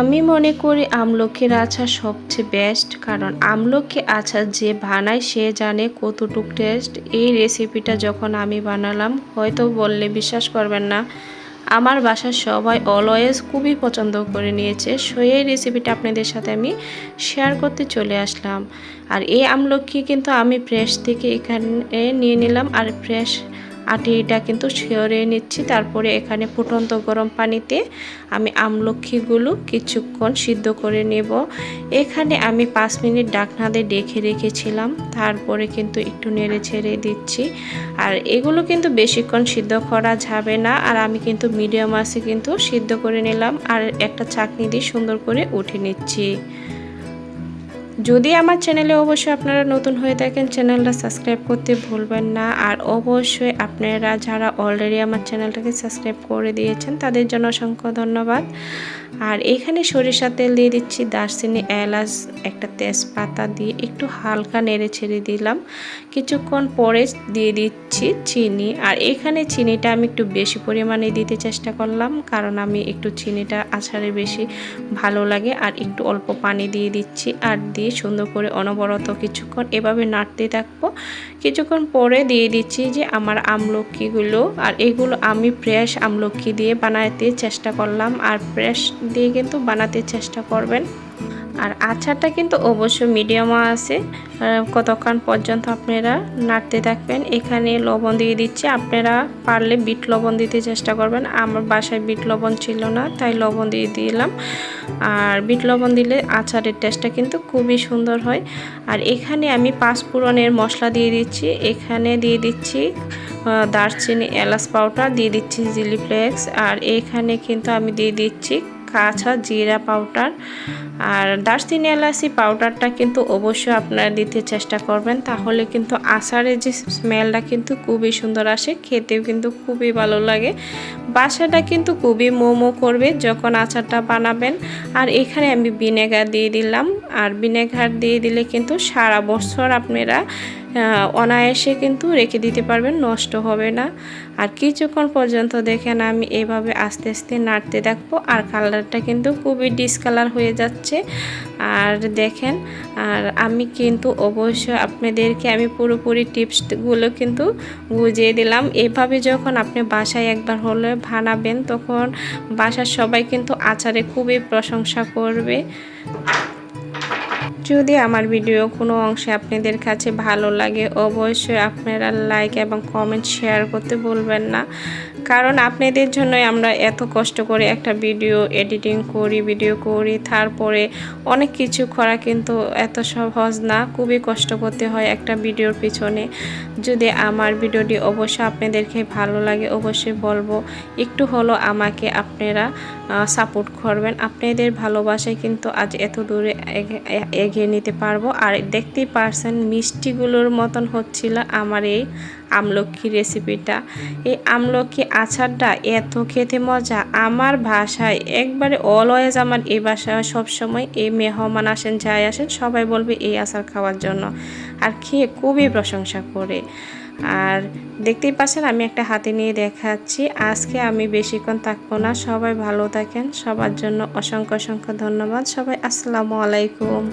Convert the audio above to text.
আমি মনে করি আমলকির আচার সবচেয়ে বেস্ট কারণ আমলকি আচার যে বানায় সে জানে কতটুক টেস্ট এই রেসিপিটা যখন আমি বানালাম, হয়তো বললে বিশ্বাস করবেন না, আমার বাসার সবাই অলওয়েজ খুবই পছন্দ করে নিয়েছে। সো এই রেসিপিটা আপনাদের সাথে আমি শেয়ার করতে চলে আসলাম। আর এই আমলকি কিন্তু আমি ফ্রেশ থেকে এখানে নিয়ে নিলাম, আর ফ্রেশ আটিটা কিন্তু শিওরে নিচ্ছি। তারপরে এখানে ফুটন্ত গরম পানিতে আমি আমলক্ষীগুলো কিছুক্ষণ সিদ্ধ করে নেব। এখানে আমি পাঁচ মিনিট ডাকনা দিয়ে ডেকে রেখেছিলাম। তারপরে কিন্তু একটু নেড়ে ছেড়ে দিচ্ছি। আর এগুলো কিন্তু বেশিক্ষণ সিদ্ধ করা যাবে না। আর আমি কিন্তু মিডিয়াম আসে কিন্তু সিদ্ধ করে নিলাম। আর একটা চাকনি দিয়ে সুন্দর করে উঠে নিচ্ছি। যদি আমার চ্যানেলে অবশ্যই আপনারা নতুন হয়ে থাকেন, চ্যানেলটা সাবস্ক্রাইব করতে ভুলবেন না। আর অবশ্যই আপনারা যারা অলরেডি আমার চ্যানেলটাকে সাবস্ক্রাইব করে দিয়েছেন, তাদের জন্য অসংখ্য ধন্যবাদ। আর এখানে সরিষা তেল দিয়ে দিচ্ছি দারচিনি, এলাচ, একটা তেজপাতা দিয়ে একটু হালকা নেড়ে ছেড়ে দিলাম। কিছুক্ষণ পরে দিয়ে দিচ্ছি চিনি। আর এখানে চিনিটা আমি একটু বেশি পরিমাণে দিতে চেষ্টা করলাম, কারণ আমি একটু চিনিটা আছাড়ে বেশি ভালো লাগে। আর একটু অল্প পানি দিয়ে দিচ্ছি। আর দিয়ে সুন্দর করে অনবরত কিছুক্ষণ এভাবে নাড়তে থাকব। কিছুক্ষণ পরে দিয়ে দিচ্ছি যে আমার আমলকিগুলো আর এগুলো আমি ফ্রেশ আমলকি দিয়ে বানাতে চেষ্টা করলাম। আর ফ্রেশ দিয়ে কিন্তু বানাতে চেষ্টা করবেন। আর আচারটা কিন্তু অবশ্যই মিডিয়ামও আছে। কতক্ষণ পর্যন্ত আপনারা নাড়তে থাকবেন, এখানে লবণ দিয়ে দিচ্ছি। আপনারা পারলে বিট লবণ দিতে চেষ্টা করবেন। আমার বাসায় বিট লবণ ছিল না, তাই লবণ দিয়ে দিলাম। আর বিট লবণ দিলে আচারের টেস্টটা কিন্তু খুবই সুন্দর হয়। আর এখানে আমি পাঁচফোড়নের মশলা দিয়ে দিচ্ছি। এখানে দিয়ে দিচ্ছি দারচিনি, এলাচ পাউডার, দিয়ে দিচ্ছি জিলি ফ্লেক্স। আর এখানে কিন্তু আমি দিয়ে দিচ্ছি কাঁচা জিরা পাউডার আর দারচিনি এলাচি পাউডারটা কিন্তু অবশ্যই আপনারা দিতে চেষ্টা করবেন। তাহলে কিন্তু আচারের যে স্মেলটা কিন্তু খুবই সুন্দর আসে, খেতেও কিন্তু খুবই ভালো লাগে। বাসাটা কিন্তু খুবই মোমো করবে যখন আচারটা বানাবেন। আর এখানে আমি ভিনেগার দিয়ে দিলাম। আর ভিনেগার দিয়ে দিলে কিন্তু সারা বছর আপনারা অনায়াসে কিন্তু রেখে দিতে পারবেন, নষ্ট হবে না। আর কিছুক্ষণ পর্যন্ত দেখেন আমি এভাবে আস্তে আস্তে নাড়তে দেখব আর কালারটা কিন্তু খুবই ডিসকালার হয়ে যাচ্ছে। আর দেখেন, আর আমি কিন্তু অবশ্যই আপনাদেরকে আমি পুরোপুরি টিপসগুলো কিন্তু বুঝিয়ে দিলাম। এভাবে যখন আপনি বাসায় একবার হলে বানাবেন, তখন বাসার সবাই কিন্তু আচারে খুবই প্রশংসা করবে। যদি আমার ভিডিও কোনো অংশে আপনাদের কাছে ভালো লাগে, অবশ্যই আপনারা লাইক এবং কমেন্ট শেয়ার করতে ভুলবেন না। কারণ আপনাদের জন্যই আমরা এত কষ্ট করে একটা ভিডিও এডিটিং করি, ভিডিও করি, তারপরে অনেক কিছু করা কিন্তু এত সহজ না, খুবই কষ্ট করতে হয় একটা ভিডিওর পিছনে। যদি আমার ভিডিওটি অবশ্যই আপনাদেরকে ভালো লাগে, অবশ্যই বলব, একটু হলো আমাকে আপনারা সাপোর্ট করবেন। আপনাদের ভালোবাসায় কিন্তু আজ এত দূরে এগিয়ে নিতে পারব। আর দেখতেই পারছেন মিষ্টিগুলোর মতন হচ্ছিল আমার এই আমলক্ষী রেসিপিটা এই আমলক্ষী আচারটা এত খেতে মজা। আমার ভাষায় একবারে অলওয়েজ আমার এই বাসায় সবসময় এই মেহমান আসেন, যাই আসেন, সবাই বলবে এই আচার খাওয়ার জন্য। আর খেয়ে খুবই প্রশংসা করে। আর দেখতেই পাচ্ছেন, আমি একটা হাতে নিয়ে দেখাচ্ছি। আজকে আমি বেশিক্ষণ থাকব না। সবাই ভালো থাকেন। সবার জন্য অসংখ্য অসংখ্য ধন্যবাদ। সবাই আসসালামু আলাইকুম।